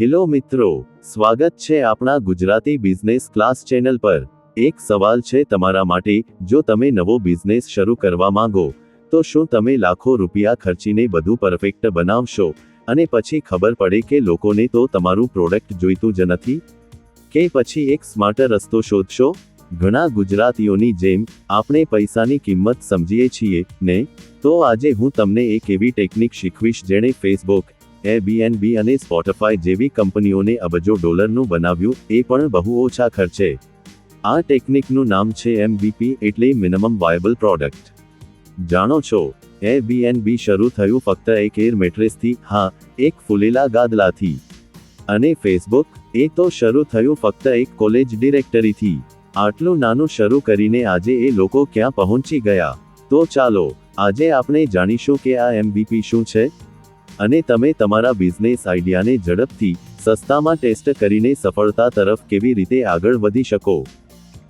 Hello મિત્રો, સ્વાગત છે આપણા ગુજરાતી બિઝનેસ ક્લાસ ચેનલ પર. એક સવાલ છે તમારા માટે, જો તમે નવો બિઝનેસ શરૂ કરવા માંગો, તો શું તમે લાખો રૂપિયા ખર્ચીને બધું પરફેક્ટ બનાવશો? અને પછી ખબર પડે કે લોકોને તો તમારું પ્રોડક્ટ જોઈતું જ નથી? કે પછી એક સ્માર્ટ રસ્તો શોધશો? ઘણા ગુજરાતીઓની જેમ, આપણે પૈસાની કિંમત સમજીએ છીએ, ને? તો આજે હું તમને એક એવી ટેકનિક શીખવીશ જેણે ફેસબુક એબીએનબી અને સ્પોટિફાય જેવી કંપનીઓને અબજો ડોલરનું બનાવ્યું, એ પણ બહુ ઓછા ખર્ચે. આ ટેકનિકનું નામ છે એમવીપી એટલે મિનિમમ વાયબલ પ્રોડક્ટ. જાણો છો એરબીએનબી શરૂ થયું ફક્ત એક એર મેટ્રેસથી હા, એક ફૂલેલા ગાદલાથી. અને ફેસબુક એ તો શરૂ થયું ફક્ત એક કોલેજ ડિરેક્ટરીથી આટલું નાનું શરૂ કરીને આજે એ લોકો ક્યાં પહોંચી ગયા? તો ચાલો, આજે આપણે જાણીશું કે આ એમવીપી શું છે? અને તમે તમારા બિઝનેસ આઈડિયાને ઝડપથી, સસ્તામાં ટેસ્ટ કરીને સફળતા તરફ કેવી રીતે આગળ વધી શકો?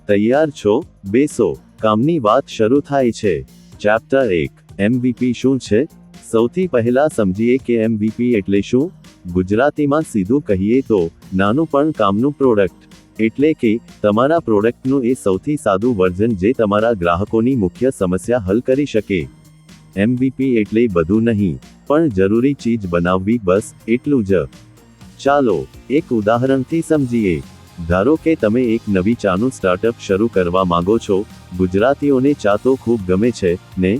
તૈયાર છો? બેસો. કામની વાત શરૂ થાય છે. ચેપ્ટર એક. એમવીપી શું છે? સૌથી પહેલા સમજીએ કે એમવીપી એટલે શું? ગુજરાતીમાં સીધું કહીએ તો, નાનું પણ કામનું પ્રોડક્ટ એટલે કે, તમારા પ્રોડક્ટનું એ સૌથી સાદું વર્ઝન જે તમારા ગ્રાહકોની મુખ્ય સમસ્યા હલ કરી શકે. એમવીપી એટલે બધું નહીં. પણ જરૂરી ચીજ બનાવવી બસ એટલું જ. ચાલો, એક ઉદાહરણથી સમજીએ. ધારો કે તમે એક નવી ચાનું સ્ટાર્ટઅપ શરૂ કરવા માંગો છો, ગુજરાતીઓને ચા તો ખૂબ ગમે છે, ને?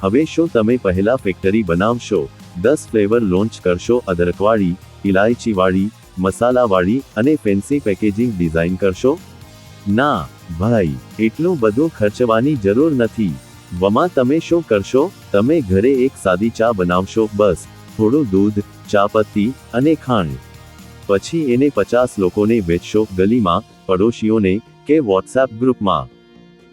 હવે શું તમે પહેલા ફેક્ટરી બનાવશો? દસ ફ્લેવર લોન્ચ કરશો, અદરકવાળી ઇલાયચીવાળી મસાલાવાળી અને ફેન્સી પેકેજિંગ ડિઝાઇન કરશો? ના, ભાઈ, એટલું બધું ખર્ચવાની જરૂર નથી. વમાં, તમે શું કરશો? તમે ઘરે એક સાદી ચા બનાવશો? બસ, થોડું દૂધ ચાપત્તી અને ખાંડ. પછી એને પચાસ લોકોને વેચશો ગલીમાં, પડોશીઓને કે વોટ્સએપ ગ્રુપમાં.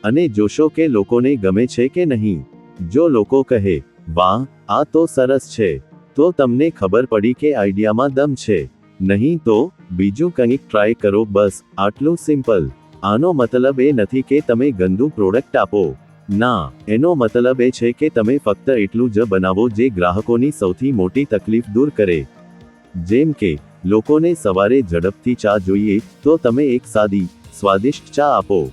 અને જોશો કે લોકોને ગમે છે કે નહીં. જો લોકો કહે, વાહ, આ તો સરસ છે, તો તમને ખબર પડી કે આઈડિયામાં દમ છે. નહીં તો, બીજું કંઈક ટ્રાય કરો, બસ, આટલું સિમ્પલ આનો મતલબ એ નથી કે તમે ગંદુ પ્રોડક્ટ આપો. ના, એનો મતલબ એ છે કે તમે ફક્ત એટલું જ બનાવો જે ગ્રાહકોની સૌથી મોટી તકલીફ દૂર કરે. જેમ કે, લોકોને સવારે ઝડપથી ચા જોઈએ, તો તમે એક સાદી, સ્વાદિષ્ટ ચા આપો.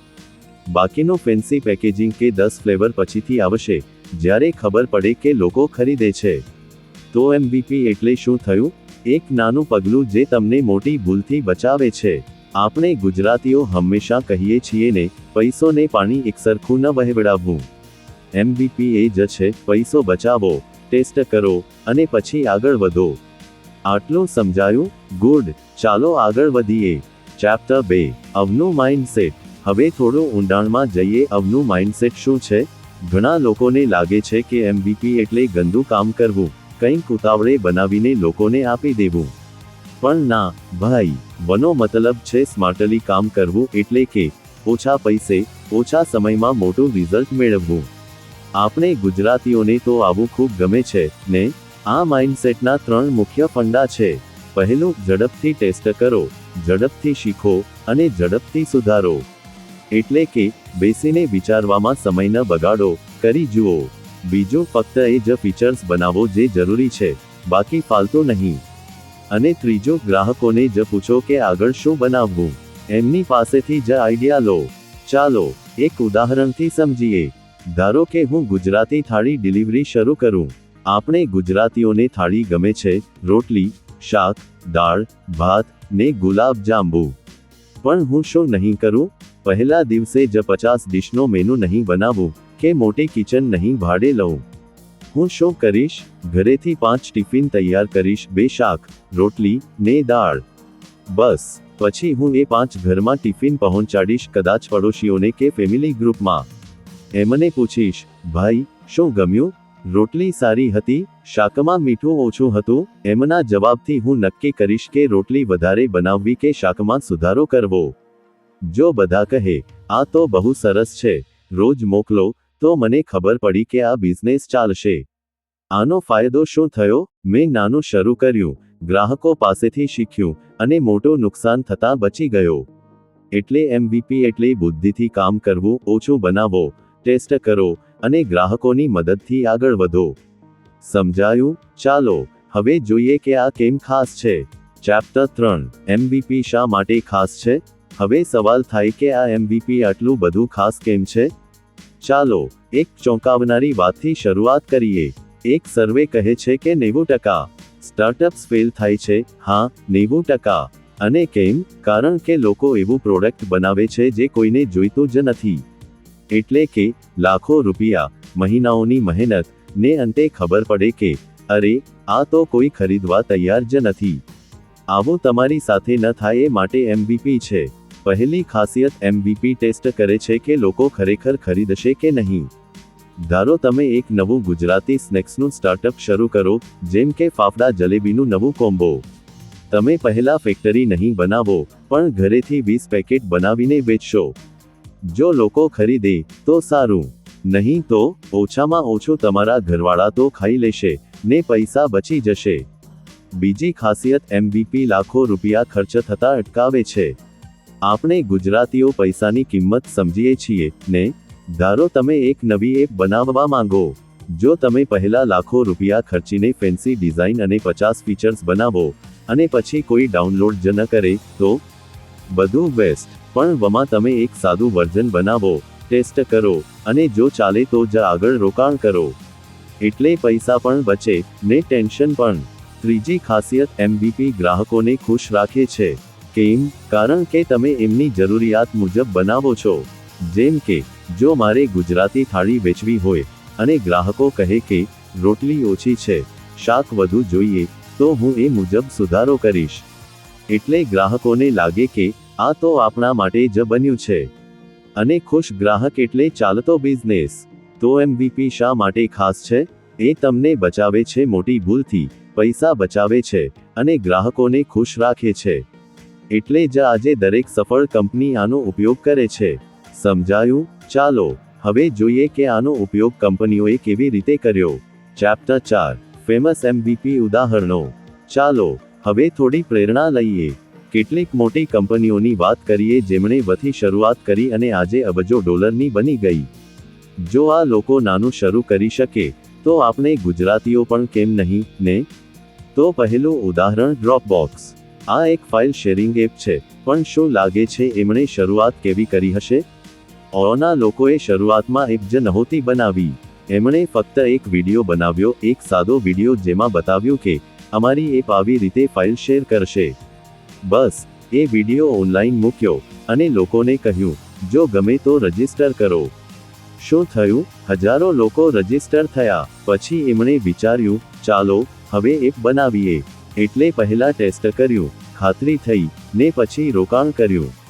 બાકીનું ફેન્સી પેકેજિંગ કે દસ ફ્લેવર પછીથી આવશે, જ્યારે ખબર પડે કે લોકો ખરીદે છે. તો એમવીપી એટલે શું થયું? એક નાનું પગલું જે તમને મોટી ભૂલથી બચાવે છે. આપણે ગુજરાતીઓ હંમેશા કહીએ છીએ ને પૈસો ને પાણી એકસરખું ન વહેવડાવવું. એમબીપી એ જ છે, પૈસો બચાવો, ટેસ્ટ કરો, અને પછી આગળ વધો. આટલું સમજાયું? ગુડ. ચાલો આગળ વધીએ. ચેપ્ટર બે. અવનું માઇન્ડસેટ હવે થોડું ઊંડાણમાં જઈએ, અવનું માઇન્ડસેટ શું છે? ઘણા લોકોને લાગે છે કે એમબીપી એટલે ગંદુ કામ કરવું. કંઈક ઉતાવળે બનાવીને લોકોને આપી દેવું. પણ ના, ભાઈ, વનો મતલબ છે સ્માર્ટલી કામ કરવું એટલે કે, ઓછા પૈસે, ઓછા સમયમાં મોટું રિઝલ્ટ મેળવવું. આપણે ગુજરાતીઓને તો આવું ખૂબ ગમે છે, ને? આ માઇન્ડસેટના ત્રણ મુખ્ય ફંડા છે. પહેલું, ઝડપથી ટેસ્ટ કરો, ઝડપથી શીખો, અને ઝડપથી સુધારો. એટલે કે, બેસીને વિચારવામાં સમય ન બગાડો, કરી જુઓ. બીજો, ફક્ત એ જ ફીચર્સ બનાવો જે જરૂરી છે, બાકી ફાલતું નહીં. અને ત્રીજો ગ્રાહકોને જ પૂછો કે આગળ શું બનાવવું. એમની પાસેથી જ આઈડિયા લો. ચાલો, એક ઉદાહરણથી સમજીએ. ધારો કે હું ગુજરાતી થાળી ડિલિવરી શરૂ કરું. આપણે ગુજરાતીઓને થાળી ગમે છે, રોટલી, શાક, દાળ, ભાત ને ગુલાબ જાંબુ. પણ હું શું નહીં કરું? પહેલા દિવસે જ પચાસ ડિશનો મેનુ નહીં બનાવું કે મોટી કિચન નહીં ભાડે લઉં. હું શું કરીશ? ઘરેથી પાંચ ટિફિન તૈયાર કરીશ. બે શાક, રોટલી, ને દાળ. બસ. પછી હું એ પાંચ ઘરમાં ટિફિન પહોંચાડીશ. કદાચ પડોશીઓને કે ફેમિલી ગ્રુપમાં એમને પૂછીશ, ભાઈ, શું ગમ્યું? રોટલી સારી હતી? શાકમાં મીઠું ઓછું હતું? એમના જવાબથી હું નક્કી કરીશ કે રોટલી વધારે બનાવવી કે શાકમાં સુધારો કરવો. જો બધા કહે, આ તો બહુ સરસ છે. રોજ મોકલો, તો મને ખબર પડી કે આ બિઝનેસ ચાલશે. આનો ફાયદો શું થયો? મેં નાનું શરૂ કર્યું, ગ્રાહકો પાસેથી શીખ્યું, અને મોટું નુકસાન થતાં બચી ગયો. એટલે એમવીપી એટલે બુદ્ધિથી કામ કરવું, ઓછું બનાવો, ટેસ્ટ કરો, અને ગ્રાહકોની મદદથી આગળ વધો. સમજાયું? ચાલો, હવે જોઈએ કે આ કેમ ખાસ છે. ચેપ્ટર ત્રણ એમવીપી શા માટે ખાસ છે? હવે સવાલ થાય કે આ એમવીપી આટલું બધું ખાસ કેમ છે? ચાલો, એક ચોંકાવનારી વાતથી શરૂઆત કરીએ. એક સર્વે કહે છે કે નેવું ટકા સ્ટાર્ટઅપ્સ ફેલ થાય છે, હા, નેવું ટકા. અને કેમ? કારણ કે લોકો એવું પ્રોડક્ટ બનાવે છે જે કોઈને જોઈતું જ નથી. એટલે કે, લાખો રૂપિયા, મહિનાઓની મહેનત, ને અંતે ખબર પડે કે, અરે, આ તો કોઈ ખરીદવા તૈયાર જ નથી. આવું તમારી સાથે ન થાય એ માટે એમવીપી છે. પહેલી ખાસિયત એમવીપી ટેસ્ટ કરે છે કે લોકો ખરેખર ખરીદશે કે નહીં. ધારો તમે એક નવું ગુજરાતી સ્નેક્સનું સ્ટાર્ટઅપ શરૂ કરો, જેમ કે ફાફડા જલેબીનું નવું કોમ્બો. તમે પહેલા ફેક્ટરી નહીં બનાવો, પણ ઘરેથી વીસ પેકેટ બનાવીને વેચશો. જો લોકો ખરીદે, તો સારું. નહીં તો, ઓછામાં ઓછું તમારા ઘરવાળા તો ખાઈ લેશે, ને પૈસા બચી જશે. બીજી ખાસિયત એમવીપી લાખો રૂપિયા ખર્ચ થતા અટકાવે છે. આપણે ગુજરાતીઓ પૈસાની કિંમત સમજીએ છીએ, ને ધારો તમે એક નવી એપ બનાવવા માંગો. જો તમે પહેલા લાખો રૂપિયા ખર્ચીને ફેન્સી ડિઝાઇન અને પચાસ ફીચર્સ બનાવો અને પછી કોઈ ડાઉનલોડ જ ન કરે, તો? બધું વેસ્ટ પણ વમાં તમે એક સાદું વર્ઝન બનાવો ટેસ્ટ કરો, અને જો ચાલે તો જ આગળ રોકાણ કરો. એટલે પૈસા પણ બચે, ને ટેન્શન પણ. ત્રીજી ખાસિયત એમબીપી ગ્રાહકોને ખુશ રાખે છે. કેમ? કારણ કે તમે એમની જરૂરિયાત મુજબ બનાવો છો. જેમ કે, જો મારે ગુજરાતી થાળી વેચવી હોય, અને ગ્રાહકો કહે કે, રોટલી ઓછી છે, શાક વધુ જોઈએ, તો હું એ મુજબ સુધારો કરીશ. એટલે ગ્રાહકોને લાગે કે, આ તો આપણા માટે જ બન્યું છે. અને ખુશ ગ્રાહક એટલે ચાલતો બિઝનેસ. તો એમવીપી શા માટે ખાસ છે? એ તમને બચાવે છે મોટી ભૂલથી, પૈસા બચાવે છે, અને ગ્રાહકોને ખુશ રાખે છે. એટલે જ આજે દરેક સફળ કંપની આનો ઉપયોગ કરે છે. સમજાયું? ચાલો, હવે જોઈએ કે આનો ઉપયોગ કંપનીઓએ કેવી રીતે કર્યો. ચેપ્ટર ચાર, ફેમસ એમબીપી ઉદાહરણો. ચાલો, હવે થોડી પ્રેરણા લઈએ. કેટલીક મોટી કંપનીઓની વાત કરીએ જેમણે વથી શરૂઆત કરી અને આજે અબજો ડોલરની બની ગઈ. જો આ લોકો નાનું શરૂ કરી શકે, તો આપણે ગુજરાતીઓ પણ કેમ નહીં, ને? તો પહેલું ઉદાહરણ ડ્રોપબોક્સ આ એક ફાઇલ શેરિંગ એપ છે, પણ શું લાગે છે, એમણે શરૂઆત કેવી કરી હશે? ઓના લોકોએ શરૂઆતમાં એક જ નહોતી બનાવી. એમણે ફક્ત એક વીડિયો બનાવ્યો, એક સાદો વીડિયો જેમાં બતાવ્યું કે, અમારી એપ આવી રીતે ફાઇલ શેર કરશે. બસ, એ વીડિયો ઓનલાઈન મૂક્યો અને લોકોને કહ્યું, જો ગમે તો રજિસ્ટર કરો. શું થયું? હજારો લોકો રજિસ્ટર થયા. પછી એમણે વિચાર્યું, ચાલો, હવે એપ બનાવીએ. એટલે પહેલા ટેસ્ટ કર્યું, ખાતરી થઈ ને પછી રોકાણ કર્યું.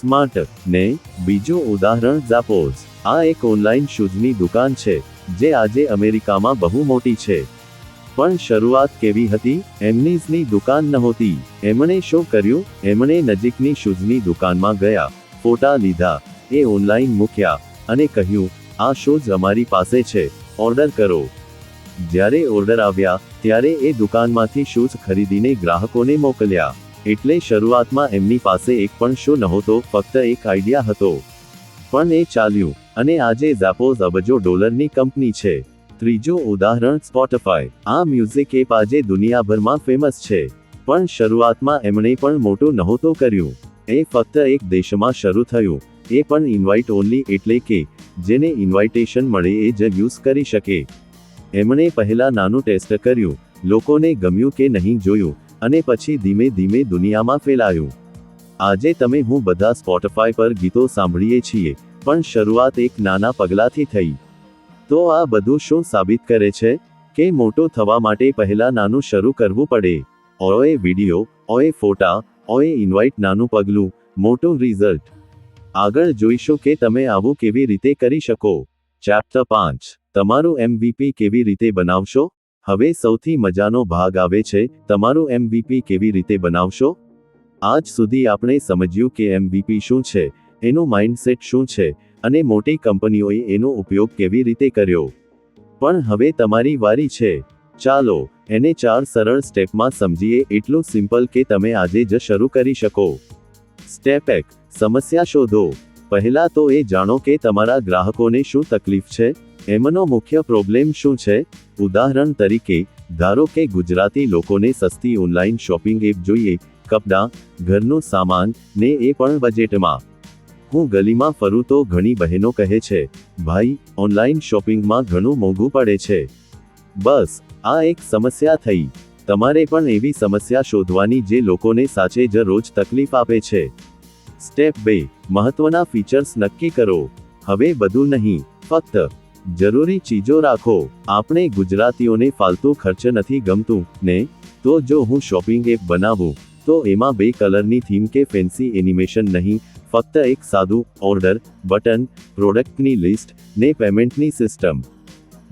સ્માર્ટ ને બીજો ઉદાહરણ ઝાપોઝ. આ એક ઓનલાઈન શૂઝની દુકાન છે, જે આજે અમેરિકામાં બહુ મોટી છે. પણ શરૂઆત કેવી હતી? એમનીઝની દુકાન નહોતી. એમણે શું કર્યું? એમણે નજીકની શૂઝની દુકાનમાં ગયા, ફોટા લીધા, એ ઓનલાઈન મૂક્યા અને કહ્યું, આ શૂઝ અમારી પાસે છે, ઓર્ડર કરો. જ્યારે ઓર્ડર આવ્યા, ત્યારે એ દુકાનમાંથી શૂઝ ખરીદીને ગ્રાહકોને મોકલ્યા. એટલે શરૂઆતમાં એમની પાસે એક પણ શો નહોતો, ફક્ત એક આઈડિયા હતો. પણ એ ચાલ્યું, અને આજે ઝાપોઝ અબજો ડોલરની કંપની છે. ત્રીજું ઉદાહરણ સ્પોટિફાય આ મ્યુઝિક એપ આજે દુનિયાભરમાં ફેમસ છે. પણ શરૂઆતમાં એમણે પણ મોટું નહોતું કર્યું. એ ફક્ત એક દેશમાં શરૂ થયું. એ પણ ઇન્વાઇટ ઓનલી એટલે કે, જેને ઇન્વાઇટેશન મળે એ જ યુઝ કરી શકે. એમણે પહેલા નાનું ટેસ્ટ કર્યું. લોકોને ગમ્યું કે નહીં જોયું. અને પછી ધીમે ધીમે દુનિયામાં ફેલાયું. આજે તમે હું બધા સ્પોટિફાય પર ગીતો સાંભળીએ છીએ, પણ શરૂઆત એક નાના પગલાથી થઈ. તો આ બધું શું સાબિત કરે છે? કે મોટો થવા માટે પહેલા નાનું શરૂ કરવું પડે. ઓએ વિડિયો, ઓએ ફોટા, ઓએ ઇન્વાઇટ નાનું પગલું, મોટું રિઝલ્ટ. આગળ જોઈશું કે તમે આવું કેવી રીતે કરી શકો. ચેપ્ટર પાંચ. તમારું એમવીપી કેવી રીતે બનાવશો? હવે સૌથી મજાનો ભાગ આવે છે, તમારું એમવીપી કેવી રીતે બનાવશો? આજ સુધી આપણે સમજ્યું કે એમવીપી શું છે, એનું માઇન્ડસેટ શું છે, અને મોટી કંપનીઓએ એનો ઉપયોગ કેવી રીતે કર્યો. પણ હવે તમારી વારી છે. ચાલો, એને ચાર સરળ સ્ટેપમાં સમજીએ, એટલું સિમ્પલ કે તમે આજે જ શરૂ કરી શકો. સ્ટેપ એક, સમસ્યા શોધો. પહેલા તો એ જાણો કે તમારા ગ્રાહકોને શું તકલીફ છે. એમનો મુખ્ય પ્રોબ્લેમ શું છે? ઉદાહરણ તરીકે, ધારો કે ગુજરાતી લોકોને સસ્તી ઓનલાઈન શોપિંગ એપ જોઈએ, કપડાં, ઘરનું સામાન, ને એ પણ બજેટમાં. હું ગલીમાં ફરું તો ઘણી બહેનો કહે છે, ભાઈ, ઓનલાઈન શોપિંગમાં ઘણું મોંઘું પડે છે. બસ, આ એક સમસ્યા થઈ. તમારે પણ એવી સમસ્યા શોધવાની જે લોકોને સાચે જ રોજ તકલીફ આપે છે. સ્ટેપ બે, મહત્વના ફીચર્સ નક્કી કરો. હવે બધું નહીં, ફક્ત જરૂરી ચીજો રાખો. આપણે ગુજરાતીઓને ફાલતુ ખર્ચ નથી ગમતું, ને? તો જો હું શોપિંગ એપ બનાવું, તો એમાં બે કલરની થીમ કે ફેન્સી એનિમેશન નહીં, ફક્ત એક સાદું ઓર્ડર, બટન, પ્રોડક્ટની લિસ્ટ, ને પેમેન્ટની સિસ્ટમ.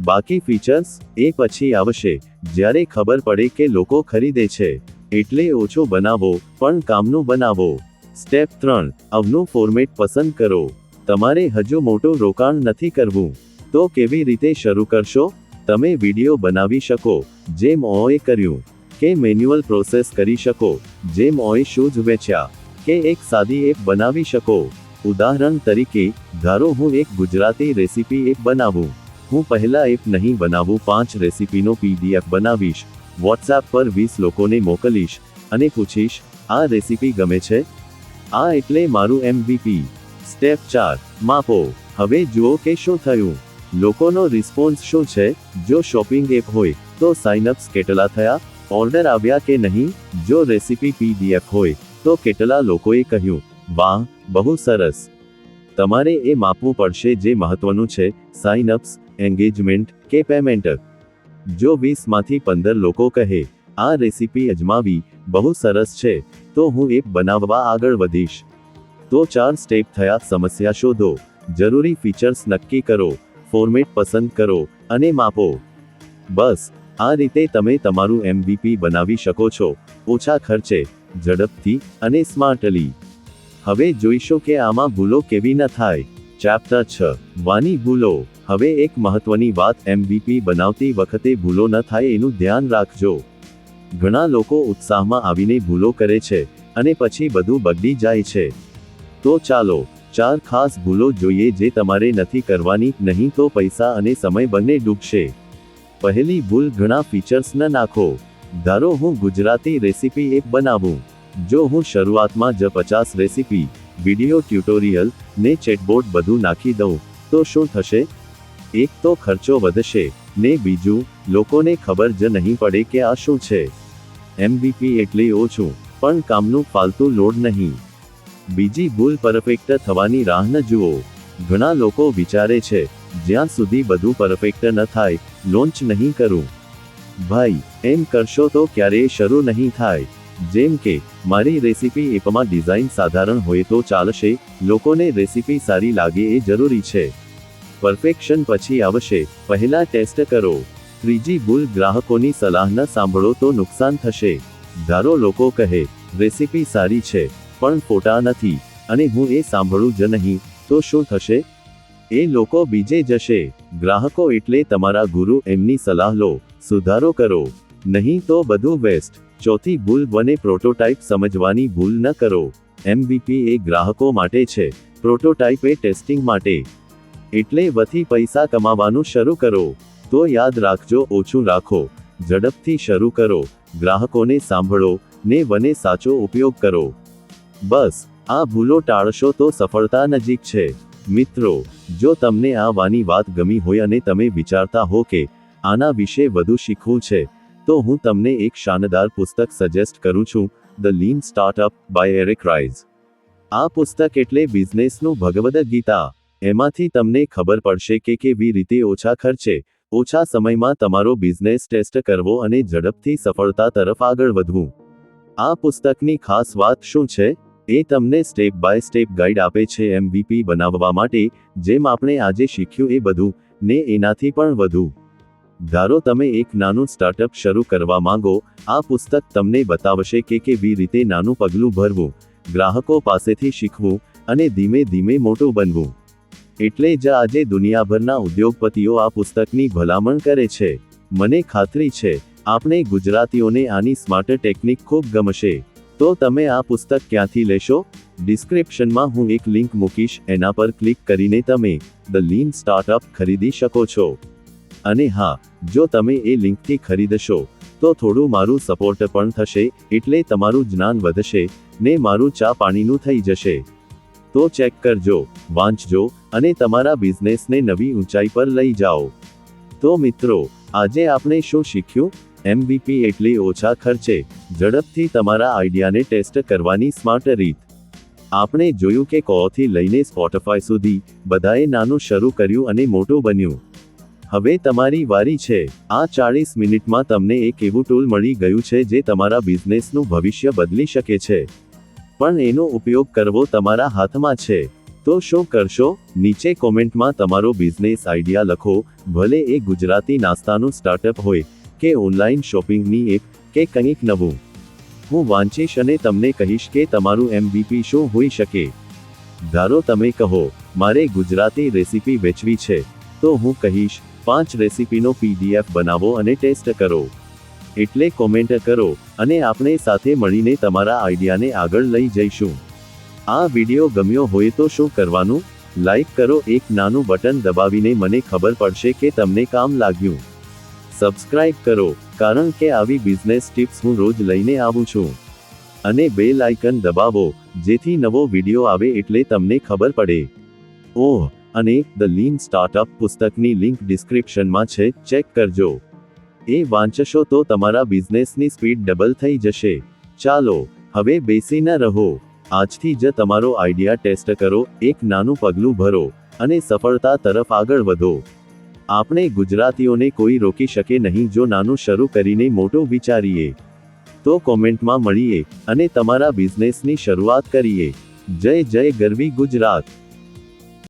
બાકી ફીચર્સ, એ પછી આવશે, જ્યારે ખબર પડે કે લોકો ખરીદે છે. એટલે ઓછો બનાવો, પણ કામનું બનાવો. સ્ટેપ ત્રણ, અવનું ફોર્મેટ પસંદ કરો. તમારે હજુ મોટું રોકાણ નથી કરવું. તો કેવી રીતે શરૂ કરશો? તમે વીડિયો બનાવી શકો, જેમ ઓએ કર્યું, કે મેન્યુઅલ પ્રોસેસ કરી શકો, જેમ ઓએ શૂઝ વેચ્યા, કે એક સાદી એપ બનાવી શકો. ઉદાહરણ તરીકે, ધારો હું એક ગુજરાતી રેસીપી એપ બનાવું. હું પહેલા એપ નહીં બનાવું, પાંચ રેસીપીનો પીડીએફ બનાવીશ, વોટ્સએપ પર વીસ લોકોને મોકલીશ, અને પૂછીશ, આ રેસીપી ગમે છે? આ એટલે મારું એમવીપી સ્ટેપ ચાર, માપો. હવે જુઓ કે શું થયું. લોકોનો રિસ્પોન્સ શું છે? જો શોપિંગ એપ હોય, તો સાઇનઅપ્સ કેટલા થયા? ઓર્ડર આવ્યા કે નહીં? જો રેસીપી પીડીએફ હોય, તો કેટલા લોકોએ કહ્યું? વાહ, બહુ સરસ. તમારે એ માપવું પડશે જે મહત્વનું છે સાઇનઅપ્સ એન્ગેજમેન્ટ કે પેમેન્ટ જો વીસમાંથી પંદર લોકો કહે, આ રેસીપી અજમાવી, બહુ સરસ છે, તો હું એપ બનાવવા આગળ વધીશ. તો ચાર સ્ટેપ થયા, સમસ્યા શોધો. જરૂરી ફીચર્સ નક્કી કરો. ફોર્મેટ પસંદ કરો અને માપો. બસ, આ રીતે તમે તમારું એમવીપી બનાવી શકો છો. ઓછા ખર્ચે, ઝડપથી અને સ્માર્ટલી હવે જોઈશો કે આમાં ભૂલો કેવી ન થાય. ચેપ્ટર છ, વાની ભૂલો. હવે એક મહત્વની વાત એમવીપી બનાવતી વખતે ભૂલો ન થાય એનું ધ્યાન રાખજો. ઘણા લોકો ઉત્સાહમાં આવીને ભૂલો કરે છે અને પછી બધું બગડી જાય છે. તો ચાલો ચાર ખાસ ભૂલો જોઈએ જે તમારે નથી કરવાની, નહીં તો પૈસા અને સમય બંને ડૂબશે. પહેલી ભૂલ, ઘણા ફીચર્સ ન નાખો. ધારો હું ગુજરાતી રેસીપી એક બનાવું. જો હું શરૂઆતમાં જ પચાસ રેસીપી વિડિયો ટ્યુટોરિયલ ને ચેટબોર્ડ બધું નાખી દઉં, તો શું થશે? એક તો ખર્ચો વધશે, ને બીજું, લોકોને ખબર જ નહીં પડે કે આ શું છે. એમબીપી એટલે ઓછું, પણ કામનું ફાલતુ લોડ નહીં. બીજી ભૂલ પરફેક્ટ થવાની રાહ ન જુઓ. ઘણા લોકો વિચારે છે, જ્યાં સુધી બધું પરફેક્ટ ન થાય, લોન્ચ નહીં કરું. ભાઈ, એમ કરશો તો ક્યારેય શરૂ નહીં થાય. જેમ કે, મારી રેસીપી એપમાં ડિઝાઇન સાધારણ હોય તો ચાલશે, લોકોને રેસીપી સારી લાગે એ જરૂરી છે. પરફેક્શન પછી આવશે, પહેલા ટેસ્ટ કરો. ત્રીજી ભૂલ ગ્રાહકોની સલાહ ન સાંભળો તો નુકસાન થશે. ધારો લોકો કહે, રેસીપી સારી છે. પણ ફોટા નથી. અને હું એ સાંભળું જ નહીં, તો શું થશે? એ લોકો બીજે જશે. ગ્રાહકો એટલે તમારા ગુરુ, એમની સલાહ લો, સુધારો કરો. નહીં તો બધું વેસ્ટ. ચોથી ભૂલ બને પ્રોટોટાઇપ સમજવાની ભૂલ ન કરો. એમવીપી એ ગ્રાહકો માટે છે. પ્રોટોટાઇપ એ ટેસ્ટિંગ માટે. એટલે વથી પૈસા કમાવાનું શરૂ કરો. તો યાદ રાખજો, ઓછું રાખો. ઝડપથી શરૂ કરો. ગ્રાહકોને સાંભળો ને વને સાચો ઉપયોગ કરો. બસ, આ ભૂલો ટાળશો તો સફળતા નજીક છે. મિત્રો, જો તમને આ વાની વાત ગમી હોય અને તમે વિચારતા હો કે, આના વિશે વધુ શીખવું છે, તો હું તમને એક શાનદાર પુસ્તક સજેસ્ટ કરું છું the lean startup by Eric Ries આ પુસ્તક એટલે બિઝનેસનું ભગવદ ગીતા. એમાંથી તમને ખબર પડશે કે કેવી રીતે ઓછા ખર્ચે, ઓછા સમયમાં તમારો બિઝનેસ ટેસ્ટ કરવો અને ઝડપથી સફળતા તરફ આગળ વધવું. આ પુસ્તકની ખાસ વાત શું છે? એ તમને સ્ટેપ બાય સ્ટેપ ગાઈડ આપે છે એમવીપી બનાવવા માટે, જેમ આપણે આજે શીખ્યું એ બધું, ને એનાથી પણ વધુ. ધારો તમે એક નાનું સ્ટાર્ટઅપ શરૂ કરવા માંગો, આ પુસ્તક તમને બતાવશે કે કેવી રીતે નાનું પગલું ભરવું, ગ્રાહકો પાસેથી શીખવું, અને ધીમે ધીમે મોટું બનવું. એટલે જ આજે દુનિયાભરના ઉદ્યોગપતિઓ આ પુસ્તકની ભલામણ કરે છે. મને ખાતરી છે, આપણે ગુજરાતીઓને આની સ્માર્ટ ટેકનિક ખૂબ ગમશે. તો તમે આ પુસ્તક ક્યાંથી લેશો? ડિસ્ક્રિપ્શનમાં હું એક લિંક મૂકીશ, એના પર ક્લિક કરીને તમે ધ લીન સ્ટાર્ટઅપ ખરીદી શકો છો. અને હા, જો તમે એ લિંકથી ખરીદશો, તો થોડું મારું સપોર્ટ પણ થશે, એટલે તમારું જ્ઞાન વધશે, ને મારું ચા પાણીનું થઈ જશે. તો ચેક કરજો, વાંચજો, અને તમારા બિઝનેસને નવી ઊંચાઈ પર લઈ જાઓ. તો મિત્રો, આજે આપણે શું શીખ્યું? એમવીપી એટલે ઓછા ખર્ચે ઝડપથી તમારા આઈડિયાને ટેસ્ટ કરવાની સ્માર્ટ રીત. આપણે જોયું કે કોથી લઈને સ્પોટિફાય સુધી બધાએ નાનું શરૂ કર્યું અને મોટું બન્યું. હવે તમારી વારી છે. આ ચાળીસ મિનિટમાં તમને એક એવું ટૂલ મળી ગયું છે જે તમારા બિઝનેસનું ભવિષ્ય બદલી શકે છે. પણ એનો ઉપયોગ કરવો તમારા હાથમાં છે. તો શું કરશો? નીચે કોમેન્ટમાં તમારો બિઝનેસ આઈડિયા લખો. ભલે એ ગુજરાતી નાસ્તાનું સ્ટાર્ટઅપ હોય કે ઓનલાઈન શોપિંગની એપ કે કંઈક નવું. હું વાંચીશ અને તમને કહીશ કે તમારું એમવીપી શું હોઈ શકે. ધારો તમે કહો, મારે ગુજરાતી રેસીપી વેચવી છે, તો હું કહીશ, પાંચ રેસીપીનો પીડીએફ બનાવો અને ટેસ્ટ કરો. એટલે કોમેન્ટ કરો, અને આપણે સાથે મળીને તમારા આઈડિયાને આગળ લઈ જઈશું. આ વિડિયો ગમ્યો હોય તો શું કરવાનું? લાઈક કરો, એક નાનું બટન દબાવીને મને ખબર પડશે કે તમને કામ લાગ્યું. સબસ્ક્રાઇબ કરો, કારણ કે આવી બિઝનેસ ટિપ્સ હું રોજ લઈને આવું છું. અને બેલ આઇકન દબાવો, જેથી નવો વિડિયો આવે એટલે તમને ખબર પડે. ઓહ, અને ધ લીન સ્ટાર્ટઅપ પુસ્તકની લિંક ડિસ્ક્રિપ્શનમાં છે, ચેક કરજો. એ વાંચશો તો તમારા બિઝનેસની સ્પીડ ડબલ થઈ જશે. ચાલો, હવે બેસી ન રહો. આજથી જ તમારો આઈડિયા ટેસ્ટ કરો, એક નાનું પગલું ભરો, અને સફળતા તરફ આગળ વધો. આપણે ગુજરાતીઓને કોઈ રોકી શકે નહીં જો નાનું શરૂ કરીને મોટું વિચારીએ. તો કોમેન્ટમાં મળીએ અને તમારા બિઝનેસની શરૂઆત કરીએ. જય જય ગરવી ગુજરાત.